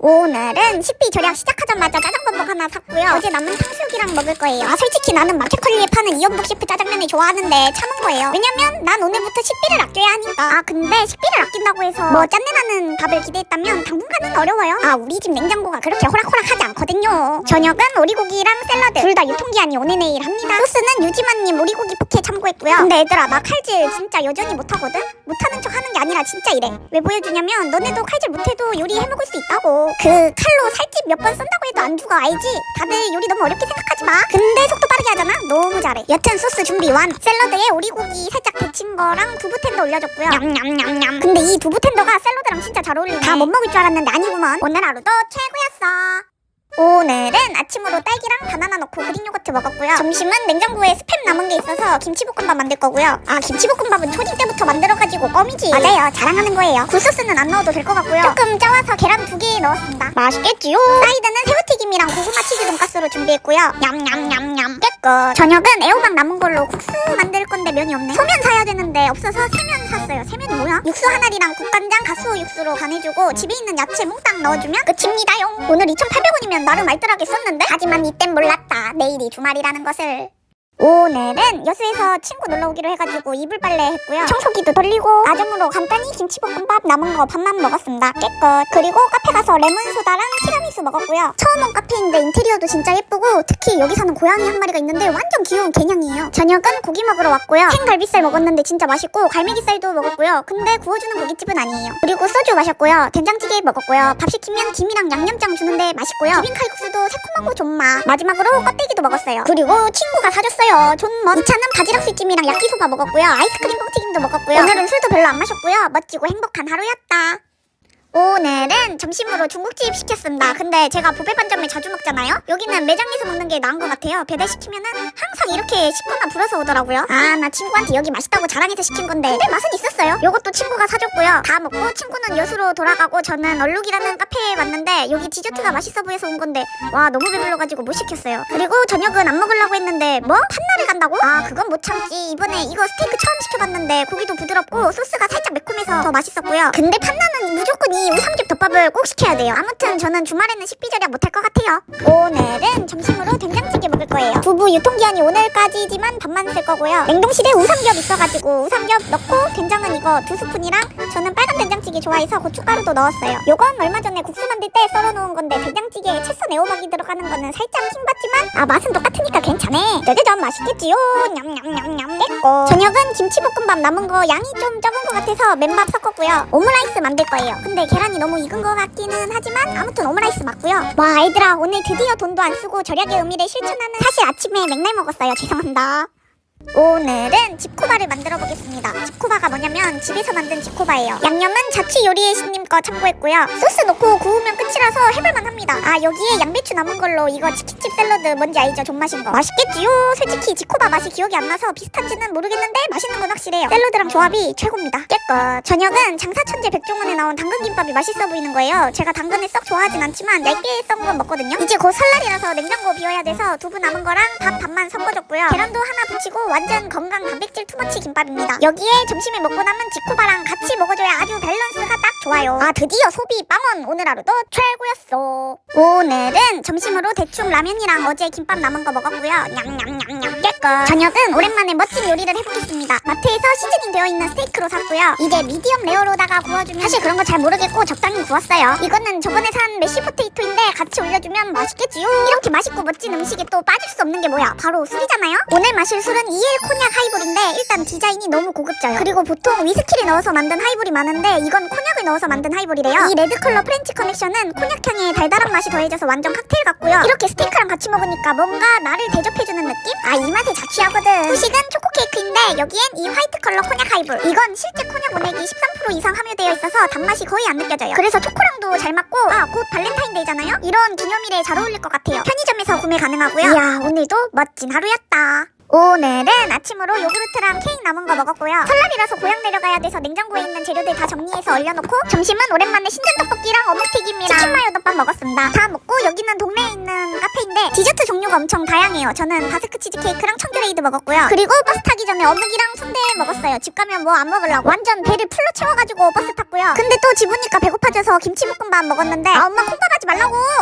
오늘은 식비 절약 시작하자마자 짜장밥 하나 샀고요. 어제 남은 탕수육이랑 먹을 거예요. 아 솔직히 나는 마켓컬리에 파는 이연복 셰프 짜장면을 좋아하는데 참은 거예요. 왜냐면 난 오늘부터 식비를 아껴야 하니까. 아 근데 식비를 아낀다고 해서 뭐 짠내 나는 밥을 기대했다면 당분간은 어려워요. 아 우리 집 냉장고가 그렇게 호락호락하지 않거든요. 저녁은 오리고기랑 샐러드 둘 다 유통기한이 오늘 내일 합니다. 소스는 유지만님 오리고기 포케 참고했고요. 근데 얘들아 나 칼질 진짜 여전히 못하거든? 못하는 척 하는 게 아니라 진짜 이래. 왜 보여주냐면 너네도 칼질 못해도 요리 해먹을 수 있다고. 그 칼로 살집 몇번 썬다고 해도 안 죽어 알지? 다들 요리 너무 어렵게 생각하지 마. 근데 속도 빠르게 하잖아? 너무 잘해. 여튼 소스 준비 완. 샐러드에 오리고기 살짝 데친 거랑 두부 텐더 올려줬고요. 냠냠냠냠. 근데 이 두부 텐더가 샐러드랑 진짜 잘 어울리네. 다 못 먹을 줄 알았는데 아니구먼. 오늘 하루도 최고였어. 오늘은 아침으로 딸기랑 바나나 넣고 그릭 요거트 먹었고요. 점심은 냉장고에 스팸 남은 게 있어서 김치볶음밥 만들 거고요. 아 김치볶음밥은 초딩 때부터 만들어가지고 껌이지. 맞아요. 자랑하는 거예요. 굴소스는 안 넣어도 될 것 같고요. 조금 짜와서 계란 두 개 넣었습니다. 맛있겠지요? 사이드는 새우튀김이랑 고구마 치즈 돈가스로 준비했고요. 냠냠냠냠 깨 끗. 저녁은 애호박 남은 걸로 국수 만들 건데 면이 없네. 소면 사야 되는데 없어서 세면 샀어요. 세면이 뭐야? 육수 하나리랑 국간장 가수 육수로 간해주고 집에 있는 야채 몽땅 넣어주면 끝입니다용. 오늘 2,800원이면 나름 알뜰하게 썼는데? 하지만 이땐 몰랐다. 내일이 주말이라는 것을. 오늘은 여수에서 친구 놀러 오기로 해가지고 이불 빨래 했고요. 청소기도 돌리고 아점으로 간단히 김치볶음밥 남은 거 밥만 먹었습니다. 깨끗. 그리고 카페 가서 레몬 소다랑 티라미수 먹었고요. 처음 온 카페인데 인테리어도 진짜 예쁘고 특히 여기 사는 고양이 한 마리가 있는데 완전 귀여운 개냥이에요. 저녁은 고기 먹으러 왔고요. 생갈비살 먹었는데 진짜 맛있고 갈매기살도 먹었고요. 근데 구워주는 고깃집은 아니에요. 그리고 소주 마셨고요. 된장찌개 먹었고요. 밥 시키면 김이랑 양념장 주는데 맛있고요. 비빔 칼국수도 새콤하고 존맛. 마지막으로 껍데기도 먹었어요. 그리고 친구가 사줬어요. 존멋. 2차는 바지락 술찜이랑 야끼소바 먹었고요. 아이스크림 뻥튀김도 먹었고요. 오늘은 술도 별로 안 마셨고요. 멋지고 행복한 하루였다. 오늘은 점심으로 중국집 시켰습니다. 근데 제가 보배 반점을 자주 먹잖아요. 여기는 매장에서 먹는 게 나은 것 같아요. 배달시키면은 항상 이렇게 식거나 불어서 오더라고요. 아, 나 친구한테 여기 맛있다고 자랑해서 시킨 건데. 근데 맛은 있었어요. 요것도 친구가 사줬고요. 다 먹고 친구는 여수로 돌아가고 저는 얼룩이라는 카페에 왔는데 여기 디저트가 맛있어 보여서 온 건데 와 너무 배불러가지고 못 시켰어요. 그리고 저녁은 안 먹으려고 했는데 뭐? 판나를 간다고? 아 그건 못 참지. 이번에 이거 스테이크 처음 시켜봤는데 고기도 부드럽고 소스가 살짝 매콤해서 더 맛있었고요. 근데 판나는 무조건 이 우삼겹 덮밥을 꼭 시켜야 돼요. 아무튼 저는 주말에는 식비 절약 못할 것 같아요. 오늘은 점심으로 된장찌개 먹을 거예요. 두부 유통기한이 오늘까지지만 밥만 쓸 거고요. 냉동실에 우삼겹 있어가지고 우삼겹 넣고 된장은 이거 두 스푼이랑 저는 빨간 된장찌개 좋아해서 고춧가루도 넣었어요. 요건 얼마 전에 국수 만들 때 썰어놓은 건데 된장찌개에 채썬 애호박이 들어가는 거는 살짝 킹받지만 아 맛은 똑같으니까 괜찮네. 짜자잔 맛있겠지요. 냠냠냠냠 냈고 저녁은 김치볶음밥 남은 거 양이 좀 적은 것 같아서 맨밥 섞었고요. 오므라이스 만들 거예요. 근데 계란이 너무 익은 것 같기는 하지만 아무튼 오므라이스 맞고요. 와 얘들아 오늘 드디어 돈도 안 쓰고 절약의 의미를 실천하는 사실 아침에 맥날 먹었어요. 죄송합니다. 오늘은 집코바를 만들어 보겠습니다. 집코바가 뭐냐면 집에서 만든 집코바예요. 양념은 자취 요리의 신님 거 참고했고요. 소스 넣고 구우면 끝이라서 해볼만 합니다. 아 여기에 양배추 남은 걸로 이거 치킨집 샐러드 뭔지 알죠? 존맛인 거. 맛있겠지요? 솔직히 집코바 맛이 기억이 안 나서 비슷한지는 모르겠는데 맛있는 건 확실해요. 샐러드랑 조합이 최고입니다. 깨끗. 저녁은 장사천재 백종원에 나온 당근김밥이 맛있어 보이는 거예요. 제가 당근을 썩 좋아하진 않지만 얇게 썬 건 먹거든요. 이제 곧 설날이라서 냉장고 비워야 돼서 두부 남은 거랑 밥 반만 섞어줬고요. 계란도 하나 붙이고 완전 건강 단백질 투머치 김밥입니다. 여기에 점심에 먹고 남은 지코바랑 같이 먹어줘야 아주 밸런스가 딱 좋아요. 아 드디어 소비 빵원 오늘 하루도 최고였어. 오늘은 점심으로 대충 라면이랑 어제 김밥 남은 거 먹었고요. 냠냠냠 냠 깨끗. 저녁은 오랜만에 멋진 요리를 해보겠습니다. 마트에서 시즈닝 되어 있는 스테이크로 샀고요. 이제 미디엄 레어로다가 구워주면 사실 그런 거 잘 모르겠고 적당히 구웠어요. 이거는 저번에 산 메시 포테이토인데 같이 올려주면 맛있겠지요. 이렇게 맛있고 멋진 음식에 또 빠질 수 없는 게 뭐야? 바로 술이잖아요. 오늘 마실 술은 EL 코냑 하이볼인데 일단 디자인이 너무 고급져요. 그리고 보통 위스키를 넣어서 만든 하이볼이 많은데 이건 코냑을 넣어서 만든 하이볼이래요. 이 레드 컬러 프렌치 커넥션은 코냑 향에 달달한 맛이 더해져서 완전 칵테일 같고요. 이렇게 스테이크랑 같이 먹으니까 뭔가 나를 대접해주는 느낌? 아 이 맛에 자취하거든. 후식은 초코 케이크인데 여기엔 이 화이트 컬러 코냑 하이볼. 이건 실제 코냑 원액이 13% 이상 함유되어 있어서 단맛이 거의 안 느껴져요. 그래서 초코랑도 잘 맞고 아 곧 발렌타인데이잖아요. 이런 기념일에 잘 어울릴 것 같아요. 편의점에서 구매 가능하고요. 이야 오늘도 멋진 하루였다. 오늘은 아침으로 요구르트랑 케이크 남은 거 먹었고요. 설날이라서 고향 내려가야 돼서 냉장고에 있는 재료들 다 정리해서 얼려놓고 점심은 오랜만에 신전 떡볶이랑 어묵튀김이랑 치킨 마요 덮밥 먹었습니다. 다 먹고 여기는 동네에 있는 카페인데 디저트 종류가 엄청 다양해요. 저는 바스크 치즈 케이크랑 청귤에이드 먹었고요. 그리고 버스 타기 전에 어묵이랑 순대 먹었어요. 집 가면 뭐 안 먹으려고 완전 배를 풀로 채워가지고 버스 탔고요. 근데 또 집 오니까 배고파져서 김치볶음밥 먹었는데 아 엄마 콩밥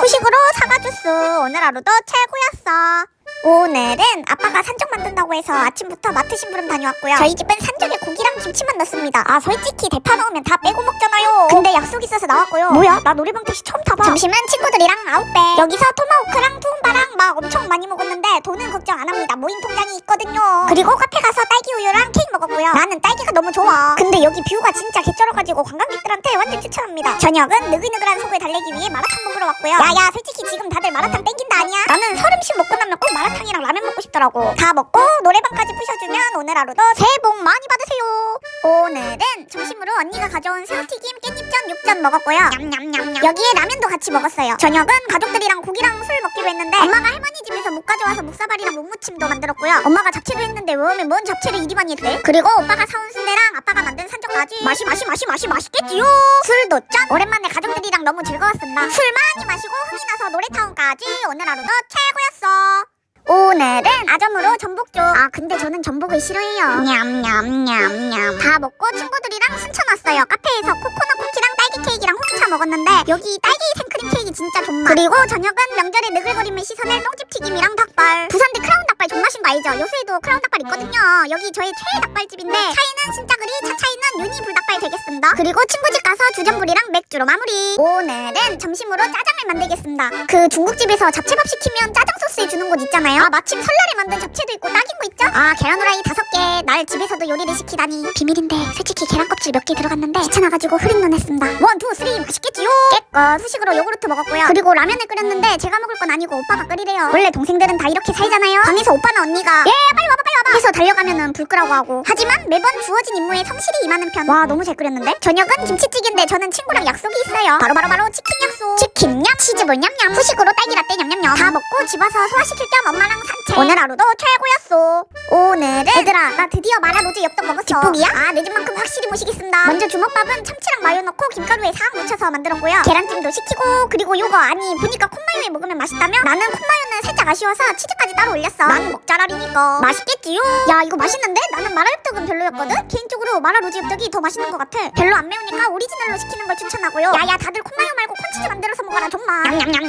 후식으로 사과 주스 오늘 하루도 최고였어 오늘은 아빠가 산적 만든다고 해서 아침부터 마트 심부름 다녀왔고요. 저희 집은 산적에 고기랑 김치만 넣습니다. 아 솔직히 대파 넣으면 다 빼고 먹잖아요. 근데 약속 있어서 나왔고요. 뭐야? 나 노래방 택시 처음 타봐. 점심은 친구들이랑 아웃백 여기서 토마호크랑 투움바랑 막 엄청 많이 먹었는데 돈은 걱정 안 합니다. 모임 통장이 있거든요. 그리고 카페 가서 딸기 우유랑 케이크 먹었고요. 나는 딸기가 너무 좋아. 근데 여기 뷰가 진짜 개쩔어가지고 관광객들한테 완전 추천합니다. 저녁은 느글느글한 속을 달래기 위해 마라탕 먹으러 왔고요. 야야 솔직히 지금 다들 마라탕 땡긴다 아니야? 나는 설음식 먹고 나면 꼭 마라탕 이랑 라면 먹고 싶더라고. 다 먹고 노래방까지 푸셔주면 오늘 하루도 새해 복 많이 받으세요. 오늘은 점심으로 언니가 가져온 새우튀김 깻잎전 육전 먹었고요. 냠냠냠냠. 여기에 라면도 같이 먹었어요. 저녁은 가족들이랑 고기랑 술 먹기로 했는데 엄마가 할머니 집에서 묵 가져와서 묵사발이랑 묵무침도 만들었고요. 엄마가 잡채도 했는데 왜 뭔 잡채를 이리 많이 했대? 그리고 오빠가 사온 순대랑 아빠가 만든 산적까지. 마시 마시 마시 마시 맛있겠지요? 술도 짠 오랜만에 가족들이랑 너무 즐거웠습니다. 술 많이 마시고 흥이 나서 노래타운까지 오늘 하루도 최고였어 오늘은 아점으로 전복죽 아 근데 저는 전복을 싫어해요. 냠냠냠냠. 다 먹고 친구들이랑 순천 왔어요. 카페에서 코코넛 쿠키랑 딸기 케이크랑 홍차 먹었는데 여기 딸기 생크림 케이크 진짜 존맛. 그리고 저녁은 명절에 느글거림을 씻어낼 똥집 튀김이랑 닭발. 부산대 크라운 닭발 존맛인 거 알죠? 요새도 크라운 닭발 있거든요. 여기 저의 최애 닭발집인데 차이는 신짜그리 차차이는 유니 불닭발 되겠습니다. 그리고 친구 집 가서 주전부리랑 맥주로 마무리. 오늘은 점심으로 짜장을 만들겠습니다. 그 중국집에서 잡채밥 시키면 짜장 소스에 주는 곳 있잖아요 아 마침 설날에 만든 잡채도 있고 딱인 거 있죠? 아 계란 후라이 다섯 개 날 집에서도 요리를 시키다니. 비밀인데 솔직히 계란 껍질 몇 개 들어갔는데 귀찮아가지고 흐린 눈 했습니다. 원, 투, 쓰리. 맛있겠지요? 깨끗. 후식으로 요구르트 먹었고요. 그리고 라면을 끓였는데 제가 먹을 건 아니고 오빠가 끓이래요. 원래 동생들은 다 이렇게 살잖아요. 방에서 오빠나 언니가 예 빨리 와봐 빨리 와봐. 해서 달려가면은 불 끄라고 하고. 하지만 매번 주어진 임무에 성실히 임하는 편. 와 너무 잘 끓였는데? 저녁은 김치찌개인데 저는 친구랑 약속이 있어요. 바로바로 바로 치킨 약속. 치킨 냠 치즈볼 냠냠. 후식으로 딸기 라떼 냠냠냠. 다 먹고 집 와서 소화시킬 겸 엄마 랑 산책 오늘 하루도 최고였어 오늘은 얘들아 나 드디어 마라로제 엽떡 먹었어. 뒷북이야? 아내 집만큼 확실히 모시겠습니다. 먼저 주먹밥은 참치랑 마요 넣고 김가루에 싹 묻혀서 만들었고요. 계란찜도 시키고 그리고 요거 아니 보니까 콩마요에 먹으면 맛있다며? 나는 콩마요는 살짝 아쉬워서 치즈까지 따로 올렸어. 나는 먹자라리니까. 맛있겠지요? 야 이거 맛있는데? 나는 마라 엽떡은 별로였거든? 개인적으로 마라 로제 엽떡이 더 맛있는 것 같아. 별로 안 매우니까 오리지널로 시키는 걸 추천하고요. 야야 다들 콩마요 말고 콘치즈 만들어서 먹어라 정말.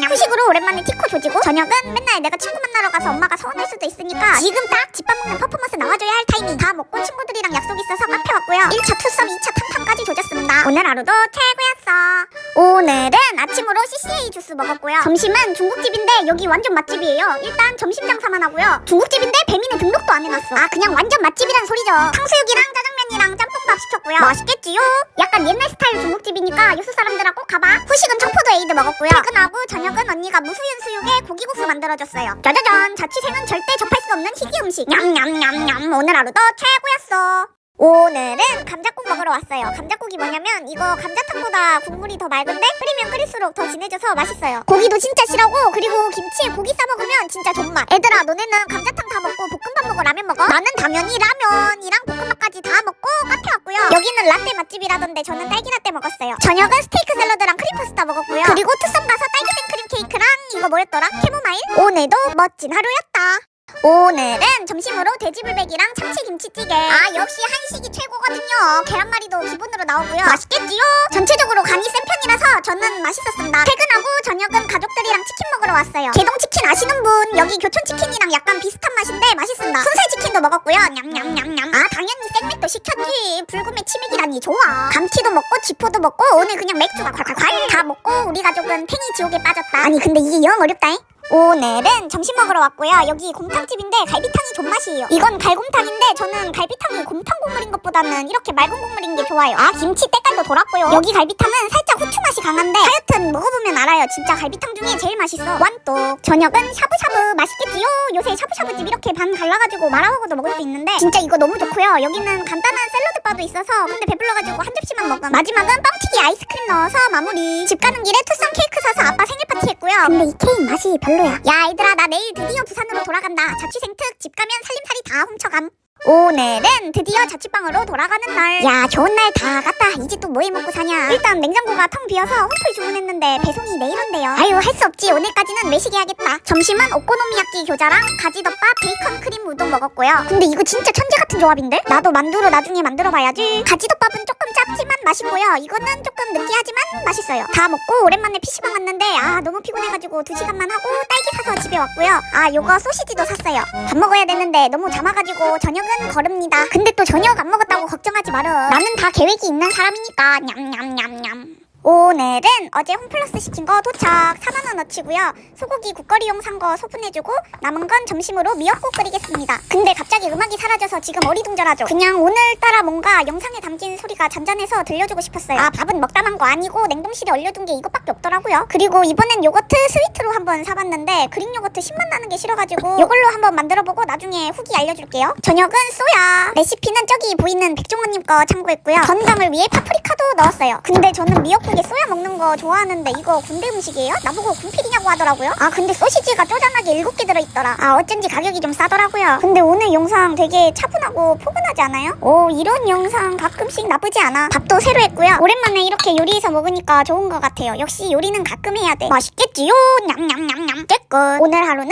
후식으로 오랜만에 티코 조지고 저녁은 맨날 내가 친구 만나러 가서 엄마가 서운할 수도 있으니까 지금 딱 집밥 먹는 퍼포먼스 나와줘야 할 타이밍. 다 먹고 친구들이랑 약속 있어서 카페 왔고요. 1차 투썸 2차 탕탕까지 조졌습니다. 오늘 하루도 최고였어. 오늘은 아침으로 CCA 주스 먹었고요. 점심은 중국집인데 여기 완전 맛집이에요. 일단 점심 장사만 하고요. 중국집인데 배민에 등록도 안 해놨어. 아 그냥 완전 맛집이란 소리죠. 탕수육이랑 짜장 면이랑 짬뽕밥 시켰고요. 맛있겠지요? 약간 옛날 스타일 중국집이니까 요수 사람들하고 가봐. 후식은 청포도 에이드 먹었고요. 퇴근하고 저녁은 언니가 무수윤 수육에 고기국수 만들어줬어요. 짜자잔. 자취생은 절대 접할 수 없는 희귀 음식. 냠냠냠냠. 오늘 하루도 최고였어 오늘은 감자국 먹으러 왔어요. 감자국이 뭐냐면 이거 감자탕보다 국물이 더 맑은데 끓이면 끓일수록 더 진해져서 맛있어요. 고기도 진짜 실하고 그리고 김치에 고기 싸 먹으면 진짜 존맛. 얘들아 너네는 감자탕 다 먹고 볶음밥 먹어 라면 먹어? 나는 당연히 라면이랑 볶음밥까지 다 먹고 카페 왔고요. 여기는 라떼 맛집이라던데 저는 딸기 라떼 먹었어요. 저녁은 스테이크 샐러드랑 크림 파스타 먹었고요. 그리고 투썸 가서 딸기 생크림 케이크랑 이거 뭐였더라? 캐모마일? 오늘도 멋진 하루였다. 오늘은 점심으로 돼지불백이랑 참치 김치찌개. 아 역시 한식이 최고거든요. 계란말이도 기본으로 나오고요. 맛있겠지요? 전체적으로 간이 센 편이라서 저는 맛있었습니다. 퇴근하고 저녁은 가족들이랑 치킨 먹으러 왔어요. 개동치킨 아시는 분? 여기 교촌치킨이랑 약간 비슷한 맛인데 맛있습니다. 순살치킨도 먹었고요. 냠냠냠냠. 아 당연히 생맥도 시켰지. 불금에 치맥이라니 좋아. 감튀도 먹고 지포도 먹고 오늘 그냥 맥주가 콸콸콸 다 먹고 우리 가족은 탱이 지옥에 빠졌다. 아니 근데 이게 영 어렵다잉 오늘은 점심 먹으러 왔고요. 여기 곰탕집인데 갈비탕이 존맛이에요. 이건 갈곰탕인데 저는 갈비탕이 곰탕 국물인 것보다는 이렇게 맑은 국물인 게 좋아요. 아 김치 때깔도 돌았고요. 여기 갈비탕은 살짝 후추 맛이 강한데 하여튼 알아요. 진짜 갈비탕 중에 제일 맛있어. 완똑. 저녁은 샤브샤브 맛있겠지요? 요새 샤브샤브집 이렇게 반 갈라가지고 말아먹어도 먹을 수 있는데 진짜 이거 너무 좋고요. 여기는 간단한 샐러드 바도 있어서 근데 배불러가지고 한 접시만 먹음. 마지막은 빵튀기 아이스크림 넣어서 마무리. 집 가는 길에 투썸 케이크 사서 아빠 생일 파티 했고요. 근데 이 케이크 맛이 별로야. 야 얘들아 나 내일 드디어 부산으로 돌아간다. 자취생 특 집 가면 살림살이 다 훔쳐감. 오늘은 드디어 자취방으로 돌아가는 날. 야, 좋은 날 다 갔다. 이제 또 뭐 해 먹고 사냐? 일단 냉장고가 텅 비어서 홈플 주문했는데 배송이 내일 온대요. 아유, 할 수 없지. 오늘까지는 외식해야겠다. 점심은 오코노미야끼 교자랑 가지덮밥 베이컨 크림 우동 먹었고요. 근데 이거 진짜 천재 같은 조합인데? 나도 만두로 나중에 만들어 봐야지. 가지덮밥은 조금 차갑지만 맛있고요. 이거는 조금 느끼하지만 맛있어요. 다 먹고 오랜만에 PC방 왔는데 아 너무 피곤해가지고 2시간만 하고 딸기 사서 집에 왔고요. 아 요거 소시지도 샀어요. 밥 먹어야 되는데 너무 잠아가지고 저녁은 거릅니다. 근데 또 저녁 안 먹었다고 걱정하지 마라. 나는 다 계획이 있는 사람이니까 냠냠냠냠. 오늘은 어제 홈플러스 시킨 거 도착. 4만원어치고요. 소고기 국거리용 산 거 소분해주고 남은 건 점심으로 미역국 끓이겠습니다. 근데 갑자기 음악이 사라져서 지금 어리둥절하죠. 그냥 오늘따라 뭔가 영상에 담긴 소리가 잔잔해서 들려주고 싶었어요. 아 밥은 먹다만 거 아니고 냉동실에 얼려둔 게 이것밖에 없더라고요. 그리고 이번엔 요거트 스위트로 한번 사봤는데 그릭 요거트 신맛 나는 게 싫어가지고 요걸로 한번 만들어보고 나중에 후기 알려줄게요. 저녁은 쏘야. 레시피는 저기 보이는 백종원님 거 참고했고요. 건강을 위해 파프리카도 넣었어요. 근데 저는 미역국 에 쏘야 먹는 거 좋아하는데 이거 군대 음식이에요? 나보고 군필이냐고 하더라고요. 아 근데 소시지가 쪼잔하게 7개 들어있더라. 아 어쩐지 가격이 좀 싸더라고요. 근데 오늘 영상 되게 차분하고 포근하지 않아요? 오 이런 영상 가끔씩 나쁘지 않아. 밥도 새로 했고요. 오랜만에 이렇게 요리해서 먹으니까 좋은 것 같아요. 역시 요리는 가끔 해야 돼. 맛있겠지요? 냠냠냠냠. 깨끗. 오늘 하루는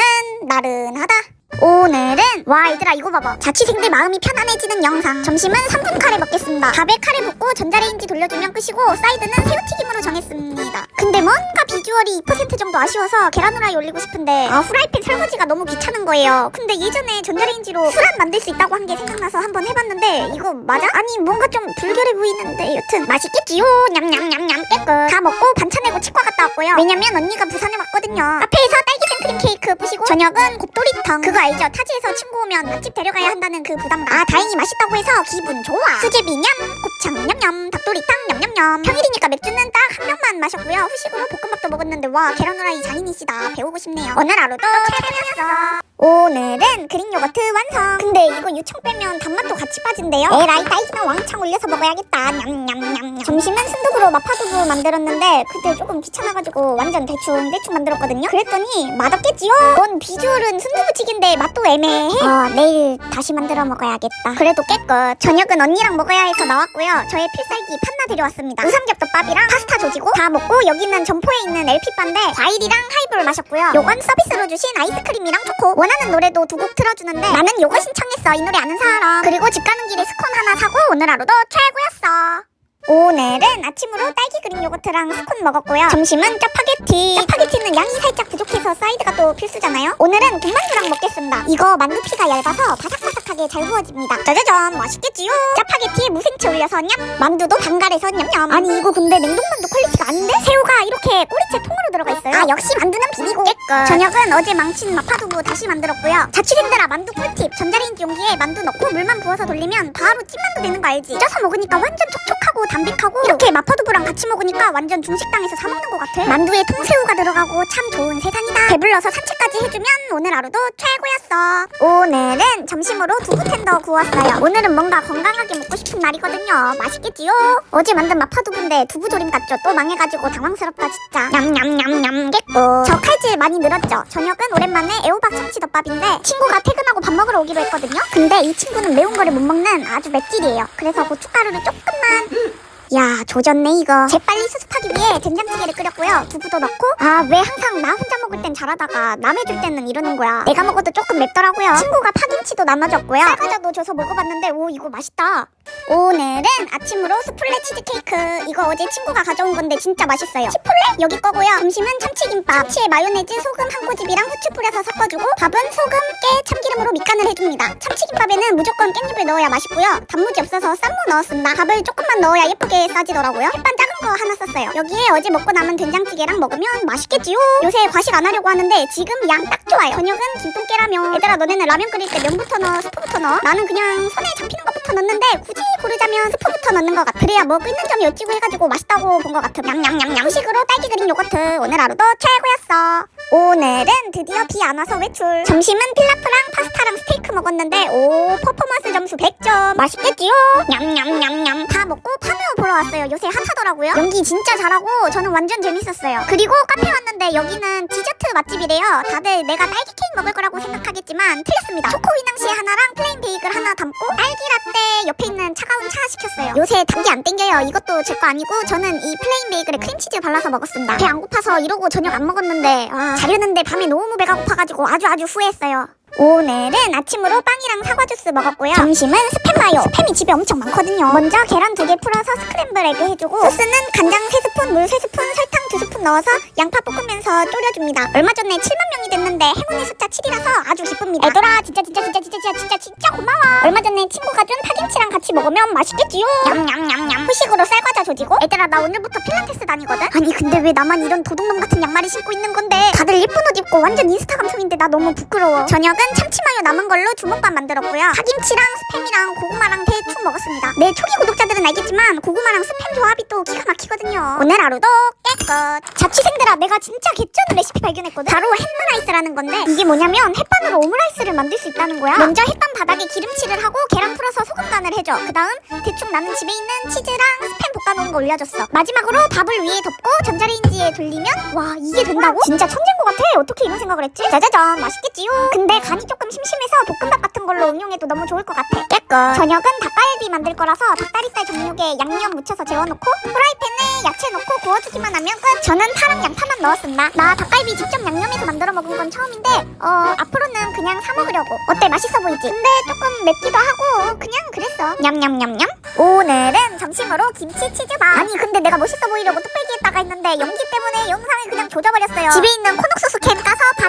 나른하다 오늘은 와 얘들아 이거 봐봐. 자취생들 마음이 편안해지는 영상. 점심은 3분 카레 먹겠습니다. 밥에 카레 붓고 전자레인지 돌려주면 끝이고 사이드는 새우튀김으로 정했습니다. 근데 뭔가 비주얼이 2% 정도 아쉬워서 계란 후라이 올리고 싶은데 아 후라이팬 설거지가 너무 귀찮은 거예요. 근데 예전에 전자레인지로 술안 만들 수 있다고 한 게 생각나서 한번 해봤는데 이거 맞아? 아니 뭔가 좀 불결해 보이는데 여튼. 맛있겠지요? 냠냠냠냠. 깨끗. 다 먹고 반찬 내고 치과 갔다 왔고요. 왜냐면 언니가 부산에 왔거든요. 카페에서 딸기 생크림 케이크 부시고. 저녁은 곱돌이탕. 그거 알죠? 타지에서 친구 오면 맛집 데려가야 한다는 그 부담감. 아 다행히 맛있다고 해서 기분 좋아. 수제비 냠 곱창 냠냠 닭도리탕 냠냠냠. 평일이니까 맥주는 딱 한 병만 마셨고요. 후식으로 볶음밥도 먹었는데 와 계란 후라이 장인이시다. 배우고 싶네요. 오늘 하루도 최고였어. 오늘은 그릭 요거트 완성. 근데 이거 유청 빼면 단맛도 같이 빠진대요. 에라이 딸기는 왕창 올려서 먹어야겠다. 냠냠냠냠 점심은 순두부로 마파두부 만들었는데 그때 조금 귀찮아가지고 완전 대충 대충 만들었거든요. 그랬더니 맛없겠지요? 뭔 비주얼은 순두부찌개인데 맛도 애매해. 어 내일 다시 만들어 먹어야겠다. 그래도 깨끗. 저녁은 언니랑 먹어야 해서 나왔고요. 저의 필살기 판나 데려왔습니다. 우삼겹덮밥이랑 파스타 조지고 다 먹고 여기는 점포에 있는 LP바인데 과일이랑 하이볼 마셨고요. 요건 서비스로 주신 아이스크림이랑 초코. 원하는 노래도 두 곡 틀어주는데 나는 요거 신청했어. 이 노래 아는 사람. 그리고 집 가는 길에 스콘 하나 사고 오늘 하루도 최고였어 오늘은 아침으로 딸기 그릭 요거트랑 스콘 먹었고요. 점심은 짜파게티. 짜파게티는 양이 살짝 부족해서 사이드가 또 필수잖아요. 오늘은 군만두랑 먹겠습니다. 이거 만두피가 얇아서 바삭바삭하게 잘 구워집니다. 짜자잔 맛있겠지요? 짜파게티에 무생채 올려서 냠. 만두도 방갈해서 냠냠. 아니 이거 근데 냉동만두 퀄리티가 아닌데? 새우가 이렇게 꼬리채 통으로 들어가 있어요. 아 역시 만두는 비비고 깨끗. 저녁은 어제 망친 마파두부 다시 만들었고요. 자취생들아 만두 꿀팁. 전자레인지 용기에 만두 넣고 물만 부어서 돌리면 바로 찐만두 되는 거 알지? 쪄서 먹으니까 완전 촉촉하고 담백하고 이렇게 마파두부랑 같이 먹으니까 완전 중식당에서 사 먹는 것 같아. 만두에 통새우가 들어가고 참 좋은 세상이다. 배불러서 산책까지 해주면 오늘 하루도 최고였어. 오늘은 점심으로 두부 텐더 구웠어요. 오늘은 뭔가 건강하게 먹고 싶은 날이거든요. 맛있겠지요? 어제 만든 마파두부인데 두부조림 같죠? 또 망해가지고 당황스럽다 진짜. 냠냠냠냠 개꿀. 저 칼질 많이 늘었죠? 저녁은 오랜만에 애호박 참치덮밥인데 친구가 퇴근하고 밥 먹으러 오기로 했거든요. 근데 이 친구는 매운 거를 못 먹는 아주 맷질이에요. 그래서 고춧가루를 조금만 야 조졌네 이거. 재빨리 수습하기 위해 된장찌개를 끓였고요. 두부도 넣고. 아 왜 항상 나 혼자 먹을 땐 잘하다가 남 해줄 때는 이러는 거야. 내가 먹어도 조금 맵더라고요. 친구가 파김치도 나눠줬고요. 쌀과자도 줘서 먹어봤는데 오 이거 맛있다 오늘은 아침으로 스플레 치즈케이크. 이거 어제 친구가 가져온 건데 진짜 맛있어요. 치폴레? 여기 거고요. 점심은 참치김밥. 참치에 마요네즈 소금 한 꼬집이랑 후추 뿌려서 섞어주고 밥은 소금 깨 참기름으로 밑간을 해줍니다. 참치김밥에는 무조건 깻잎을 넣어야 맛있고요. 단무지 없어서 쌈무 넣었습니다. 밥을 조금만 넣어야 예쁘게 싸지더라고요. 햇반 작은 거 하나 썼어요. 여기에 어제 먹고 남은 된장찌개랑 먹으면 맛있겠지요? 요새 과식 안 하려고 하는데 지금 양 딱 좋아요. 저녁은 김통깨라면. 얘들아 너네는 라면 끓일 때 면부터 넣어 스프부터 넣어. 나는 그냥 손에 것부터 넣는데 굳이 고르자면 스프부터 넣는 것 같아. 그래야 먹고 있는 점이 어찌고 해가지고 맛있다고 본 것 같아 냠냠냠냠 식으로 딸기 그린 요거트 오늘 하루도 최고였어 오늘은 드디어 비 안 와서 외출. 점심은 필라프랑 파스타랑 스테이크 먹었는데 오 퍼포먼스 점수 100점. 맛있겠지요? 냠냠냠냠. 다 먹고 파묘 보러 왔어요. 요새 핫하더라고요. 연기 진짜 잘하고 저는 완전 재밌었어요. 그리고 카페 왔는데 여기는 디저트 맛집이래요. 다들 내가 딸기 케이크 먹을 거라고 생각하겠지만 틀렸습니다. 초코 휘낭시 하나랑 플레인 베이글 하나 담고 딸기 라떼 옆에 있는 차가운 차 시켰어요. 요새 단게 안 땡겨요. 이것도 제 거 아니고 저는 이 플레인 베이글에 크림치즈 발라서 먹었습니다. 배 안 고파서 이러고 저녁 안 먹었는데 와, 자려는데 밤에 너무 배가 고파가지고 아주 아주 후회했어요 오늘은 아침으로 빵이랑 사과 주스 먹었고요. 점심은 스팸 마요. 스팸이 집에 엄청 많거든요. 먼저 계란 두 개 풀어서 스크램블 에그 해주고 소스는 간장 세 스푼, 물세 스푼, 설탕 두 스푼 넣어서 양파 볶으면서 졸여줍니다. 얼마 전에 7만 명이 됐는데 행운의 숫자 7이라서 아주 기쁩니다. 애들아 진짜 진짜 진짜 진짜 진짜 진짜 진짜 고마워. 얼마 전에 친구가 준 파김치랑 같이 먹으면 맛있겠지요. 냠냠냠냠. 후식으로 쌀과자 조지고 애들아 나 오늘부터 필라테스 다니거든. 아니 근데 왜 나만 이런 도둑놈 같은 양말을 신고 있는 건데? 다들 예쁜 옷 입고 완전 인스타 감성인데 나 너무 부끄러워. 저녁은 참치마요 남은 걸로 주먹밥 만들었고요. 파김치랑 스팸이랑 고구마랑 대충 먹었습니다. 내 초기 구독자들은 알겠지만 고구마랑 스팸 조합이 또 기가 막히거든요. 오늘 하루도 깨끗. 자취생들아 내가 진짜 개쩌는 레시피 발견했거든. 바로 햄라이스라는 건데 이게 뭐냐면 햇반으로 오므라이스를 만들 수 있다는 거야. 먼저 햇반 바닥에 기름칠을 하고 계란 풀어서 소금 간을 해줘. 그 다음 대충 나는 집에 있는 치즈랑 스팸 볶아놓은 거 올려줬어. 마지막으로 밥을 위에 덮고 전자레인지 에 돌리면 와 이게 된다고? 진짜 천재인 것 같아. 어떻게 이런 생각을 했지? 짜자잔 맛있겠지요. 근데 간이 조금 심심해서 볶음밥 같은 걸로 응용해도 너무 좋을 것 같아. 깨끗. 저녁은 닭갈비 만들 거라서 닭다리살 종류에 양념 묻혀서 재워놓고 프라이팬에 야채 넣고 구워주기만 하면 끝. 저는 파랑 양파만 넣었습니다. 나 닭갈비 직접 양념해서 만들어 먹은 건 처음인데 어 앞으로는 그냥 사 먹으려고. 어때 맛있어 보이지? 근데 조금 맵기도 하고 그냥 그랬어. 냠냠냠냠. 오늘은 점심으로 김치 치즈밥. 아니 근데 내가 멋있어 보이려고 뚝배기에다가 했는데 연기 때 문에 영상을 그냥 조져버렸어요. 집에 있는 코녹소스 캔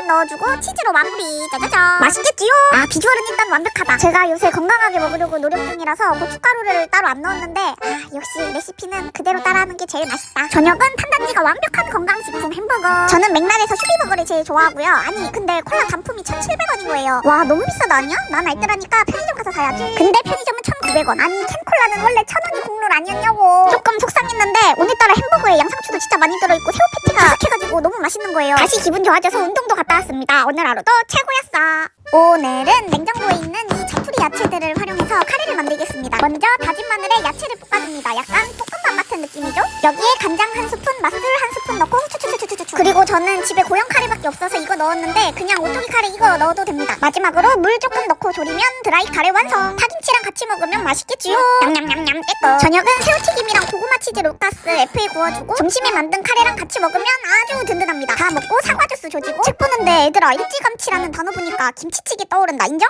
넣어주고 치즈로 마무리. 짜자잔. 맛있겠지요? 아 비주얼은 일단 완벽하다. 제가 요새 건강하게 먹으려고 노력 중이라서 고춧가루를 따로 안 넣었는데 아 역시 레시피는 그대로 따라하는 게 제일 맛있다. 저녁은 탄단지가 완벽한 건강식품 햄버거. 저는 맥날에서 슈비버거를 제일 좋아하고요. 아니 근데 콜라 단품이 1,700원인 거예요. 와 너무 비싸다 아니야? 난 알뜰하니까 편의점 가서 사야지. 근데 편의점은 1,900원. 아니 캔콜라는 원래 1,000원이 국룰 아니었냐고. 조금 속상했는데 오늘따라 햄버거에 양상추도 진짜 많이 들어있고 새우 패티가 바삭해가지고 너무 맛있는 거예요. 다시 기분 좋아져서 운동도 갔다 왔습니다. 오늘 하루도 최고였어. 오늘은 냉장고에 있는 이 자투리 야채들을 활용해서 카레를 만들겠습니다. 먼저 다진 마늘에 야채를 볶아줍니다. 약간 볶음밥 같은 느낌이죠? 여기에 간장 한 스푼, 맛술 한 그리고 저는 집에 고형 카레밖에 없어서 이거 넣었는데 그냥 오토기 카레 이거 넣어도 됩니다. 마지막으로 물 조금 넣고 졸이면 드라이 카레 완성. 파김치랑 같이 먹으면 맛있겠지요. 냠냠냠냠 깨끗. 저녁은 새우튀김이랑 고구마 치즈 로카스 F에 구워주고 점심에 만든 카레랑 같이 먹으면 아주 든든합니다. 다 먹고 사과 주스 조지고 책 보는데 애들아 일찌감치라는 단어 보니까 김치찌개 떠오른다. 인정?